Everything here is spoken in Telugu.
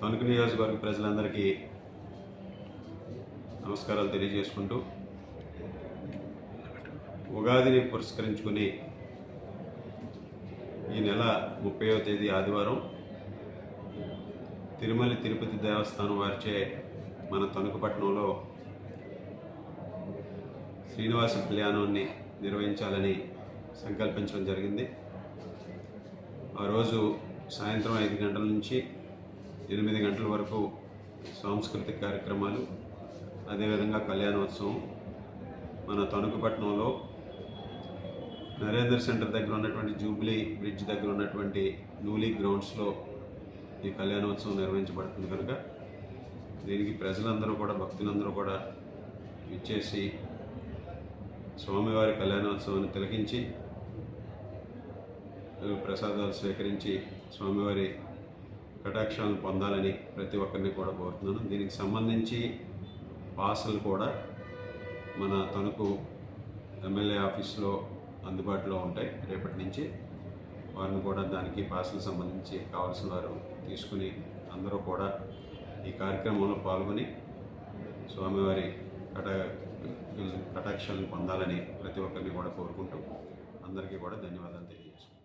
తణుకు నియోజకవర్గ ప్రజలందరికీ నమస్కారాలు తెలియజేసుకుంటూ ఉగాదిని పురస్కరించుకుని ఈ నెల ముప్పైవ తేదీ ఆదివారం తిరుమల తిరుపతి దేవస్థానం వారిచే మన తణుకుపట్నంలో శ్రీనివాస కళ్యాణాన్ని నిర్వహించాలని సంకల్పించడం జరిగింది. ఆ రోజు సాయంత్రం ఐదు గంటల నుంచి ఎనిమిది గంటల వరకు సాంస్కృతిక కార్యక్రమాలు అదేవిధంగా కళ్యాణోత్సవం. మన తణుకుపట్నంలో నరేంద్ర సెంటర్ దగ్గర ఉన్నటువంటి జూబ్లీ బ్రిడ్జ్ దగ్గర ఉన్నటువంటి నూలీ గ్రౌండ్స్లో ఈ కళ్యాణోత్సవం నిర్వహించబడుతుంది కనుక దీనికి ప్రజలందరూ కూడా భక్తులందరూ కూడా ఇచ్చేసి స్వామివారి కళ్యాణోత్సవాన్ని తిలకించి ప్రసాదాలు స్వీకరించి స్వామివారి కటాక్షాలను పొందాలని ప్రతి ఒక్కరిని కూడా కోరుతున్నాను. దీనికి సంబంధించి పాసులు కూడా మన తణుకు ఎమ్మెల్యే ఆఫీస్లో అందుబాటులో ఉంటాయి. రేపటి నుంచి వారిని కూడా దానికి పాసులకు సంబంధించి కావాల్సిన వారు తీసుకుని అందరూ కూడా ఈ కార్యక్రమంలో పాల్గొని స్వామివారి కట కటాక్షాలను పొందాలని ప్రతి ఒక్కరిని కూడా కోరుకుంటూ అందరికీ కూడా ధన్యవాదాలు తెలియజేస్తాను